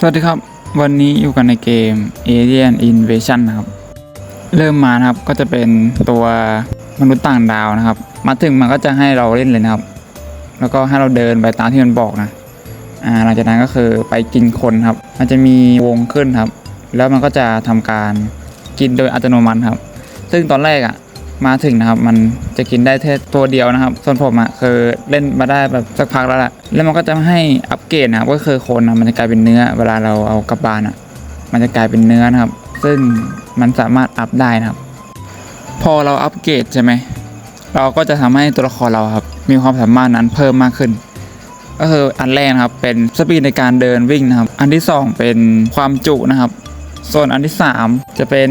สวัสดีครับ วันนี้อยู่กันในเกม Alien Invasion นะครับ เริ่มมานะครับก็จะเป็นตัวมนุษย์ต่างดาวนะครับ มาถึงมันก็จะให้เราเล่นเลยนะครับ แล้วก็ให้เราเดินไปตามที่มันบอกนะอ่าหลังจากนั้นก็คือไปกินคนครับ มันจะมีวงขึ้นครับ แล้วมันก็จะทำการกินโดยอัตโนมัติครับ ซึ่งตอนแรกอะ มาถึงนะครับ มันจะกินได้แค่ตัวเดียวนะครับ ส่วนผมอะคือเล่นมาได้แบบสักพักแล้วแหละแล้วมันก็จะให้อัปเกรดนะครับก็คือคนนะมันจะกลายเป็นเนื้อ เวลาเราเอากลับบ้านอะ มันจะกลายเป็นเนื้อนะครับ ซึ่งมันสามารถอัพได้นะครับ พอเราอัปเกรดใช่ไหมเราก็จะทำให้ตัวละครเราครับ มีความสามารถนั้นเพิ่มมากขึ้น ก็คืออันแรกนะครับเป็นสปีดในการเดินวิ่งนะครับ อันที่สองเป็นความจุนะครับ ส่วนอันที่สามจะเป็น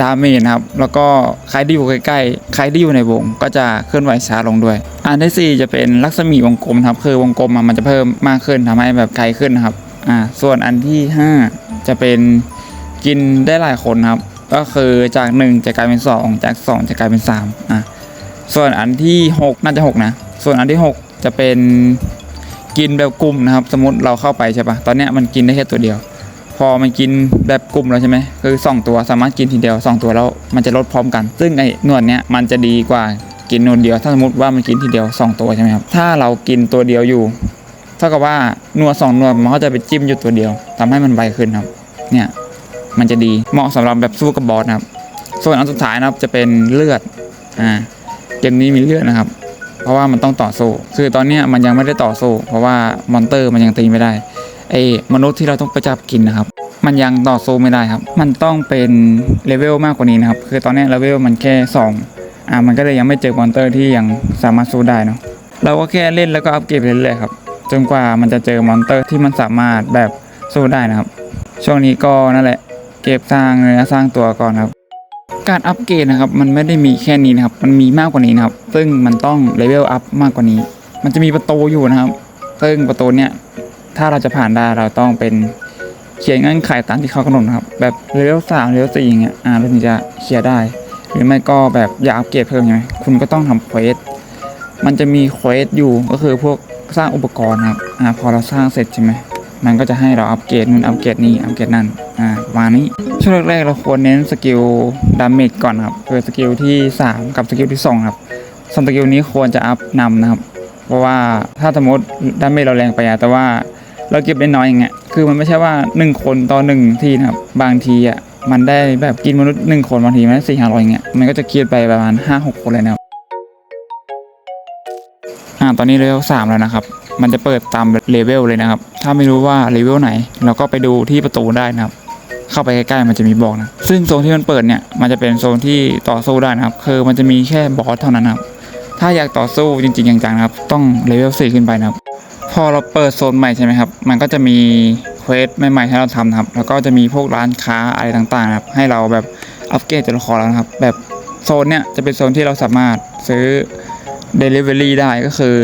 ดาเมจนะครับ แล้วก็ใครที่อยู่ใกล้ๆ ใครที่อยู่ในวง ก็จะเคลื่อนไหวช้าลงด้วย อันที่สี่จะเป็นลักษมีวงกลมครับ คือวงกลมมันจะเพิ่มมากขึ้นทำให้แบบไกลขึ้นครับ อ่า ส่วนอันที่ห้าจะเป็นกินได้หลายคนครับ ก็คือจาก 1 จะกลายเป็น 2 จาก 2 จะกลายเป็น 3 อะ ส่วนอันที่ 6 น่าจะ 6 นะ ส่วนอันที่ 6 จะเป็นกินแบบกลุ่มนะครับ สมมติเราเข้าไปใช่ปะตอนนี้มันกินได้แค่ตัวเดียว พอมันกินแบบกลุ่มแล้วใช่ไหมคือ 2 ตัวสามารถกินทีเดียว 2 ตัวแล้วมันจะลดพร้อมกัน ซึ่งไอ้นวดเนี้ยมันจะดีกว่ากินนวดเดียว ถ้าสมมติว่ามันกินทีเดียว 2 ตัวใช่ไหมครับถ้าเรากินตัวเดียวอยู่เท่ากับว่านวดสองนวดมันก็จะไปจิ้มอยู่ตัวเดียวทำให้มันไวขึ้นครับ เนี่ยมันจะดีเหมาะสำหรับแบบสู้กับบอสนะครับ ส่วนอันสุดท้ายนะครับจะเป็นเลือดอ่าเกมนี้มีเลือดนะครับ เพราะว่ามันต้องต่อสู้ คือตอนนี้มันยังไม่ได้ต่อสู้ เพราะว่ามอนเตอร์มันยังตีไม่ได้ ไอ้มนุษย์ที่เราต้องไปจับกินนะครับ มันยังต่อสู้ไม่ได้ครับ มันต้องเป็นเลเวลมากกว่านี้นะครับ คือตอนนี้เลเวลมันแค่2อ่ามันก็เลยยังไม่เจอมอนเตอร์ที่ยังสามารถสู้ได้เนาะเราก็แค่เล่นแล้วก็อัปเกรดเรื่อยๆครับจนกว่ามันจะเจอมอนเตอร์ที่มันสามารถแบบสู้ได้นะครับ ช่วงนี้ก็นั่นแหละ เก็บสร้างเนื้อสร้างตัวก่อนครับ การอัปเกรดนะครับมันไม่ได้มีแค่นี้นะครับ มันมีมากกว่านี้นะครับ ซึ่งมันต้องเลเวลอัพมากกว่านี้ มันจะมีประตูอยู่นะครับ ซึ่งประตูเนี้ย ถ้าเราจะผ่านได้เราต้องเป็นเขียนเงื่อนไขตามที่เขากำหนดนะครับ แบบเลเวลสามเลเวลสี่อย่างเงี้ยอ่าเราถึงจะเคลียร์ได้ หรือไม่ก็แบบอยากอัปเกรดเพิ่มใช่ไหมคุณก็ต้องทำเควสมันจะมีเควสอยู่ก็คือพวกสร้างอุปกรณ์ครับอ่าพอเราสร้างเสร็จใช่ไหมมันก็จะให้เราอัปเกรดนู่นอัปเกรดนี่อัปเกรดนั่นอ่าประมาณนี้ช่วงแรกๆเราควรเน้นสกิลดาเมจก่อนครับคือสกิลที่ 3 กับสกิลที่ 2 ครับส่วนสกิลนี้ควรจะอัพนำนะครับ เพราะว่าถ้าสมมติดาเมจเราแรงไปอะแต่ว่า เราเก็บได้น้อยอย่างเงี้ยคือมันไม่ใช่ว่า 1 คนต่อ1ทีนะครับ บางทีอะมันได้แบบกินมนุษย์หนึ่งคนบางทีมันได้สี่ห้าร้อยอย่างเงี้ยมันก็จะเครียดไปประมาณห้าหกคนเลยนะครับอ่าตอนนี้เลเวลสามแล้วนะครับ มันจะเปิดตามเลเวลเลยนะครับ ถ้าไม่รู้ว่าเลเวลไหน เราก็ไปดูที่ประตูได้นะครับ เข้าไปใกล้ๆมันจะมีบอกนะ ซึ่งโซนที่มันเปิดเนี่ย มันจะเป็นโซนที่ต่อสู้ได้นะครับ คือมันจะมีแค่บอสเท่านั้นนะครับ ถ้าอยากต่อสู้จริงๆจังๆนะครับ ต้องเลเวลสี่ขึ้นไปนะครับ พอเราเปิดโซนใหม่ใช่ไหมครับ มันก็จะมีเควสใหม่ๆให้เราทำนะครับ แล้วก็จะมีพวกร้านค้าอะไรต่างๆครับ ให้เราแบบอัปเกรดตัวละครแล้วนะครับ แบบโซนเนี่ยจะเป็นโซนที่เราสามารถซื้อ Delivery ได้ก็คือ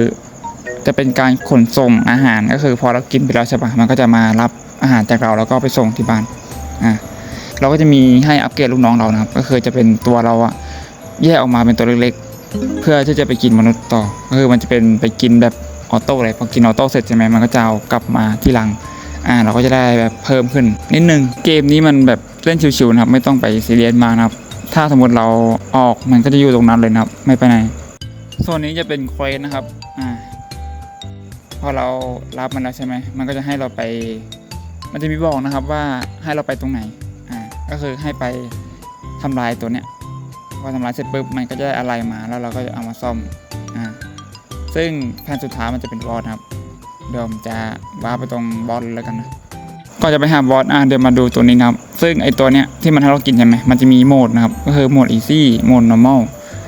จะเป็นการขนส่งอาหารก็คือพอเรากินไปแล้วใช่ปะมันก็จะมารับอาหารจากเราแล้วก็ไปส่งที่บ้านอะเราก็จะมีให้อัปเกรดลูกน้องเรานะครับ ก็คือจะเป็นตัวเราอะแยกออกมาเป็นตัวเล็กๆ เพื่อที่จะไปกินมนุษย์ต่อก็คือมันจะเป็นไปกินแบบ ออโต้เลยพอกินออโต้เสร็จใช่ไหมมันก็จะเอากลับมาที่ลังอ่าเราก็จะได้แบบเพิ่มขึ้น นิดนึงเกมนี้มันแบบเล่นชิวๆนะครับไม่ต้องไปซีเรียสมากนะครับ ถ้าสมมติเราออกมันก็จะอยู่ตรงนั้นเลยนะครับ ไม่ไปไหนโซนนี้จะเป็นเควสนะครับอ่าพอเรารับมันแล้วใช่ไหมมันก็จะให้เราไป มันจะมีบอกนะครับว่าให้เราไปตรงไหนอ่าก็คือให้ไปทำลายตัวเนี้ยพอทำลายเสร็จปุ๊บมันก็จะได้อะไรมาแล้วเราก็จะเอามาซ่อม ซึ่งแผนสุดท้ายมันจะเป็นบอสครับ เดี๋ยวผมจะว้าไปตรงบอสเลยแล้วกันนะก็จะไปหาบอสอ่าเดี๋ยวมาดูตัวนี้นะครับ ซึ่งไอตัวเนี้ยที่มันให้เรากินใช่ไหมมันจะมีโหมดนะครับ ก็คือโหมด easy โหมด normal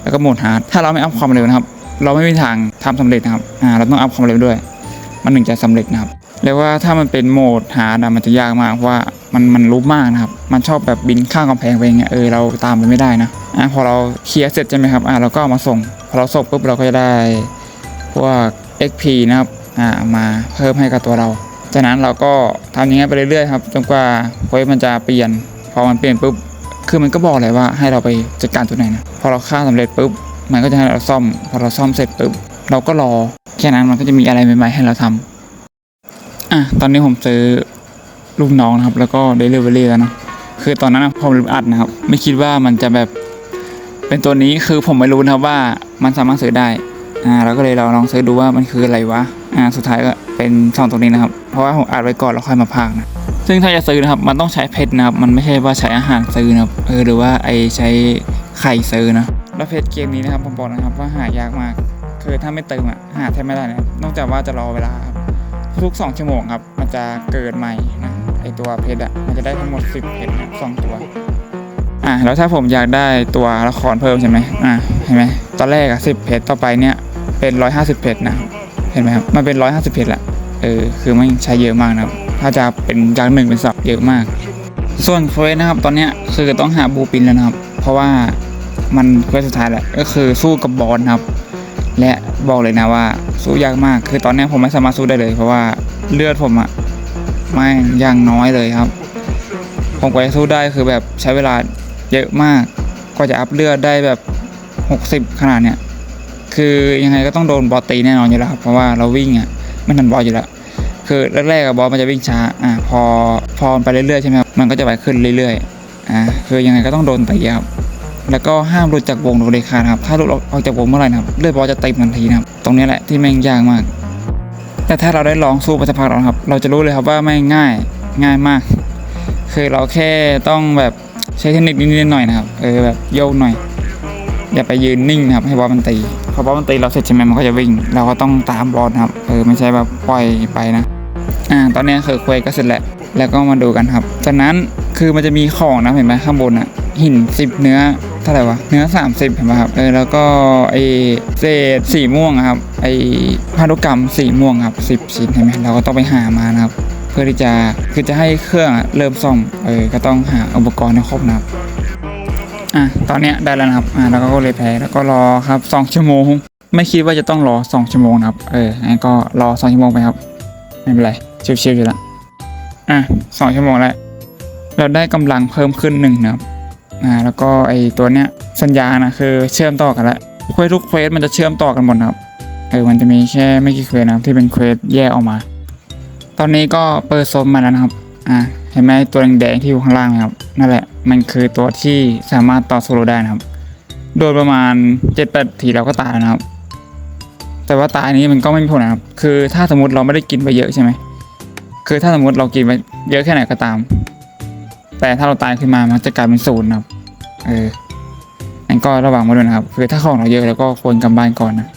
แล้วก็โหมด hard ถ้าเราไม่อัพความเร็วนะครับ เราไม่มีทางทำสำเร็จนะครับอ่าเราต้องอัพความเร็วด้วย มันถึงจะสำเร็จนะครับเรียกว่าถ้ามันเป็นโหมดหาดอะมันจะยากมากเพราะว่ามันมันรู้มากนะครับ มันชอบแบบบินข้ามกำแพงไปอย่างเงี้ยเออเราตามไปไม่ได้นะอะพอเราเคลียร์เสร็จใช่ไหมครับอะเราก็เอามาส่ง พอเราส่งปุ๊บเราก็จะได้ พวก XP นะครับอ่ามาเพิ่มให้กับตัวเรา จากนั้นเราก็ทำอย่างเงี้ยไปเรื่อยๆครับจนกว่าเควสมันจะเปลี่ยน พอมันเปลี่ยนปุ๊บคือมันก็บอกเลยว่าให้เราไปจัดการตัวไหนนะพอเราฆ่าสำเร็จปุ๊บมันก็จะให้เราซ่อม พอเราซ่อมเสร็จปุ๊บเราก็รอแค่นั้นมันก็จะมีอะไรใหม่ๆให้เราทำอะตอนนี้ผมซื้อลูกน้องนะครับ แล้วก็เดลิเวอรี่แล้วนะคือตอนนั้นผมลืมอัดนะครับ ไม่คิดว่ามันจะแบบเป็นตัวนี้คือผมไม่รู้นะครับว่ามันสามารถซื้อได้ อ่าเราก็เลยเราลองซื้อดูว่ามันคืออะไรวะอ่าสุดท้ายก็เป็นช่องตรงนี้นะครับ เพราะว่าผมอัดไว้ก่อนแล้วค่อยมาพากนะซึ่งถ้าจะซื้อนะครับมันต้องใช้เพชรนะครับมันไม่ใช่ว่าใช้อาหารซื้อนะครับเออหรือว่าไอใช้ไข่ซื้อนะแล้วเพชรเกมนี้นะครับผมบอกนะครับว่าหายากมาก คือถ้าไม่เติมอะหาแทบไม่ได้นะนอกจากว่าจะรอเวลาครับทุก2ชั่วโมงครับมันจะเกิดใหม่นะไอตัวเพชรอะมันจะได้ทั้งหมด 10เพชรนะสองตัวอะแล้วถ้าผมอยากได้ตัวละครเพิ่มใช่ไหมอะเห็นไหมตอนแรกอะ10เพชรต่อไปเนี่ย เป็น 150เพชรนะ เห็นไหมครับ มันเป็น 150เพชรละ เออ คือมันใช้เยอะมากนะครับ ถ้าจะเป็นจากหนึ่งเป็นสองเยอะมาก ส่วนเควสนะครับ ตอนนี้คือต้องหาบูปินแล้วนะครับ เพราะว่ามันเควสสุดท้ายแหละ ก็คือสู้กับบอสนะครับ และบอกเลยนะว่าสู้ยากมาก คือตอนนี้ผมไม่สามารถสู้ได้เลย เพราะว่าเลือดผมอะไม่ยังน้อยเลยครับ ผมกว่าจะสู้ได้คือแบบใช้เวลาเยอะมาก กว่าจะอัพเลือดได้แบบ 60 ขนาดเนี้ย คือยังไงก็ต้องโดนบอสตีแน่นอนอยู่แล้วครับเพราะว่าเราวิ่งอะไม่ทันบอสอยู่แล้วคือแรกๆบอสมันจะวิ่งช้าอ่าพอพอมันไปเรื่อยๆใช่ไหมครับมันก็จะไวขึ้นเรื่อยๆอ่าคือยังไงก็ต้องโดนตีครับแล้วก็ห้ามหลุดจากวงโดยเด็ดขาดครับถ้าหลุดออกจากวงเมื่อไหร่นะครับเลือดบอสจะเต็มทันทีนะครับตรงนี้แหละที่แม่งยากมาก แต่ถ้าเราได้ลองสู้ไปสักพักแล้วนะครับ เราจะรู้เลยครับว่าไม่ง่ายง่ายมาก คือเราแค่ต้องแบบใช้เทคนิคนิดๆหน่อยนะครับเออแบบโยกหน่อย อย่าไปยืนนิ่งนะครับให้บอสมันตี พอบอสมันตีเราเสร็จใช่ไหมมันก็จะวิ่ง เราก็ต้องตามบอสนะครับเออไม่ใช่แบบปล่อยไปนะอ่าตอนนี้คือควสก็เสร็จแล้วแล้วก็มาดูกันครับ จากนั้นคือมันจะมีของนะเห็นไหมข้างบนอะหินสิบเนื้อเท่าไหร่วะเนื้อ 30เห็นไหมครับเออแล้วก็ไอเศษสีม่วงครับไอพันธุกรรมสีม่วงครับสิบชิ้นเห็นไหมเราก็ต้องไปหามานะครับ เพื่อที่จะคือจะให้เครื่องเริ่มซ่อมเออก็ต้องหาอุปกรณ์ให้ครบนะครับ อะตอนเนี้ยได้แล้วนะครับอ่าแล้วก็เลยแพ้แล้วก็รอครับสองชั่วโมง ไม่คิดว่าจะต้องรอสองชั่วโมงนะครับเอองั้นก็รอสองชั่วโมงไปครับไม่เป็นไรชิวๆอยู่ละอะสองชั่วโมงแล้วเราได้กำลังเพิ่มขึ้นหนึ่งนะครับอ่าแล้วก็ไอตัวเนี้ยสัญญานะคือเชื่อมต่อกันแล้วเควสทุกเควสมันจะเชื่อมต่อกันหมดนะครับเออมันจะมีแค่ไม่กี่เควสนะครับที่เป็นเควสแยกออกมา ตอนนี้ก็เปิดโซนมาแล้วนะครับอ่าเห็นไหมตัวแดงๆที่อยู่ข้างล่างนะครับนั่นแหละ มันคือตัวที่สามารถต่อโซโลได้นะครับ โดยประมาณเจ็ดแปดทีเราก็ตายแล้วนะครับ แต่ว่าตายนี้มันก็ไม่มีผลนะครับ คือถ้าสมมติเราไม่ได้กินไปเยอะใช่ไหมคือถ้าสมมติเรากินไปเยอะแค่ไหนก็ตาม แต่ถ้าเราตายขึ้นมามันจะกลายเป็นศูนย์นะครับ เออนั่นก็ระวังไว้ด้วยนะครับ คือถ้าของเราเยอะแล้วก็ควรกลับบ้านก่อนนะ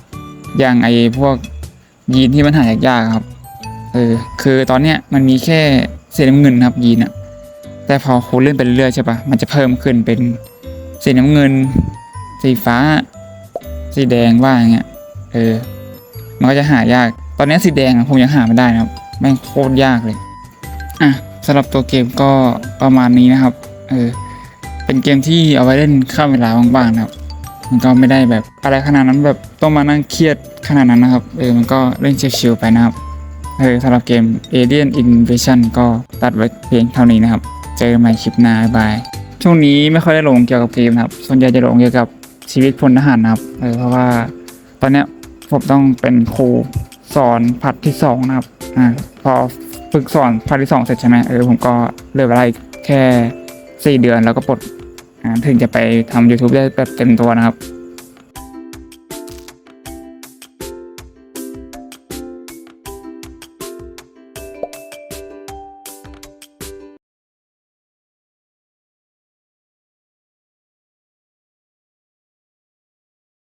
อย่างไอ้พวกยีนที่มันหายากๆครับ เออ คือตอนเนี้ยมันมีแค่สีน้ำเงินครับยีนอะ แต่พอคุณเล่นไปเรื่อยใช่ปะมันจะเพิ่มขึ้นเป็นสีน้ำเงิน สีฟ้า สีแดงว่าอย่างเงี้ยเออมันก็จะหายาก ตอนนี้สีแดงผมยังหาไม่ได้นะครับแม่งโคตรยากเลยอะสำหรับตัวเกมก็ประมาณนี้นะครับเออเป็นเกมที่เอาไว้เล่นข้ามเวลาบ้างๆนะครับ มันก็ไม่ได้แบบอะไรขนาดนั้นแบบต้องมานั่งเครียดขนาดนั้นนะครับเออมันก็เล่นชิลๆไปนะครับเออสำหรับเกม Alien Invasion ก็ตัดไว้เพียงเท่านี้นะครับ เจอกันใหม่คลิปหน้าบายช่วงนี้ไม่ค่อยได้ลงเกี่ยวกับเกมครับ ส่วนใหญ่จะลงเกี่ยวกับชีวิตพลทหารนะครับเออเพราะว่าตอนเนี้ยผมต้องเป็นครูสอนพัดที่สองนะครับอ่าพอฝึกสอนพัดที่สองเสร็จใช่ไหมเออผมก็เหลือเวลาอีกแค่สี่เดือนแล้วก็ปลดอ่าถึงจะไปทำ YouTube ได้แบบเต็มตัวนะครับ